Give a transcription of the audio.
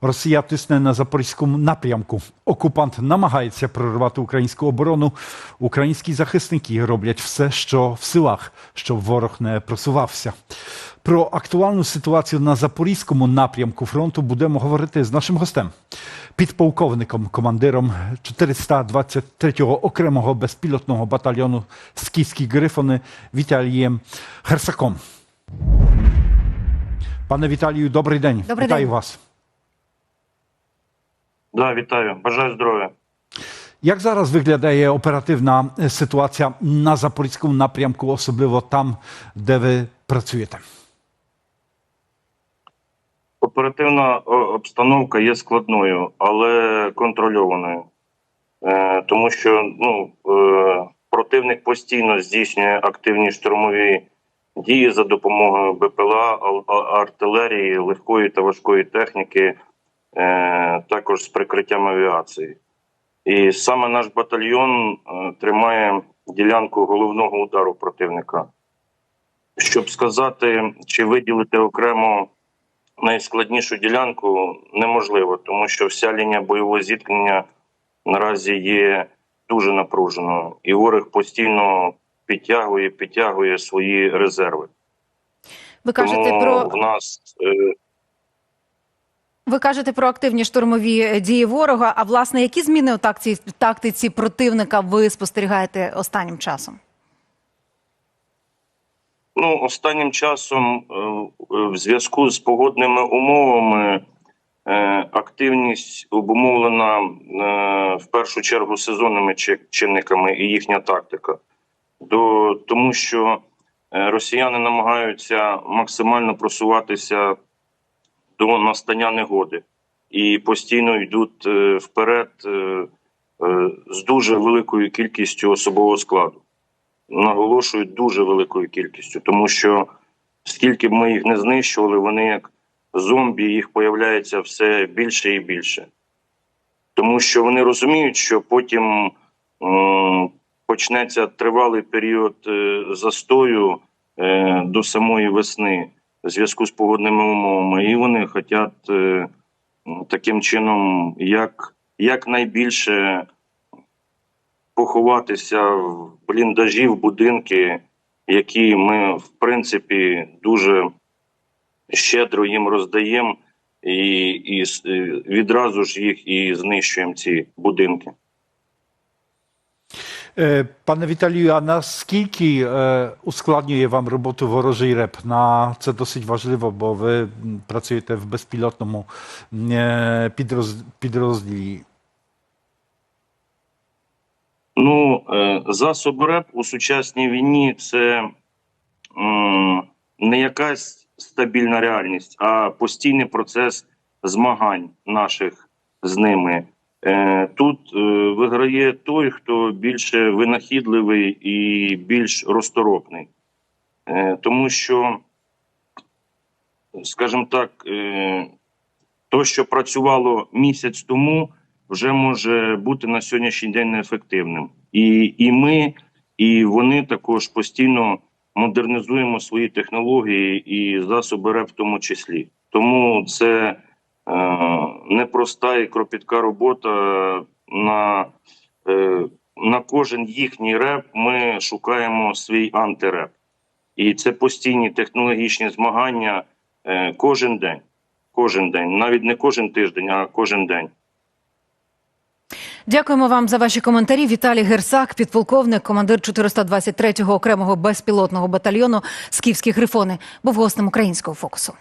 Росія тисне на запорізькому напрямку. Окупант намагається прорвати українську оборону. Українські захисники роблять все, що в силах, щоб ворог не просувався. Про актуальну ситуацію на запорізькому напрямку фронту будемо говорити з нашим гостем, підполковником, командиром 423-го окремого безпілотного батальйону Скіфські Грифони Віталієм Херсаком. Пане Віталію, добрий день. Добрий Вітаю день. вас. Да, вітаю. Бажаю здоров'я. Як зараз виглядає оперативна е, ситуація на запорізькому напрямку, особливо там, де ви працюєте? Оперативна обстановка є складною, але контрольованою. Е, тому що ну, е, противник постійно здійснює активні штурмові дії за допомогою БПЛА, артилерії, легкої та важкої техніки, також з прикриттям авіації. І саме наш батальйон е, тримає ділянку головного удару противника. Щоб сказати чи виділити окремо найскладнішу ділянку неможливо, тому що вся лінія бойового зіткнення наразі є дуже напруженою, і ворог постійно підтягує, підтягує свої резерви. Ви кажете Тому про в нас е, ви кажете про активні штурмові е, дії ворога. А власне, які зміни у тактиці, тактиці противника ви спостерігаєте останнім часом? Ну, останнім часом, е, е, в зв'язку з погодними умовами, активність обумовлена в першу чергу сезонними чинниками і їхня тактика. До, тому що росіяни намагаються максимально просуватися до настання негоди. І постійно йдуть е, вперед е, е, з дуже великою кількістю особового складу. Наголошують дуже великою кількістю, тому що скільки б ми їх не знищували, вони як зомбі, їх появляється все більше і більше. Тому що вони розуміють, що потім почнеться тривалий період застою до самої весни в зв'язку з погодними умовами, і вони хочуть е, таким чином як, якнайбільше поховатися в бліндажі, в будинки, які ми, в принципі, дуже щедро їм роздаємо, і, і е, відразу ж їх і знищуємо ці будинки. Пане Віталію, а наскільки ускладнює вам роботу ворожий реп? На це досить важливо, бо ви працюєте в безпілотному підроз, підрозділі. Ну, засоб РЕП у сучасній війні це не якась стабільна реальність, а постійний процес змагань наших з ними. Е, Тут е, виграє той, хто більше винахідливий і більш розторопний. Е, Тому що, скажімо так, то, що працювало місяць тому, вже може бути на сьогоднішній день неефективним. І, і ми, і вони також постійно модернізуємо свої технології і засоби РЕП в тому числі. Тому це непроста і кропітка робота на, е, на кожен їхній реп. Ми шукаємо свій антиреп. І це постійні технологічні змагання е, кожен день. Кожен день, навіть не кожен тиждень, а кожен день. Дякуємо вам за ваші коментарі. Віталій Герсак, підполковник, командир 423-го окремого безпілотного батальйону Скіфські грифони, був гостем українського фокусу.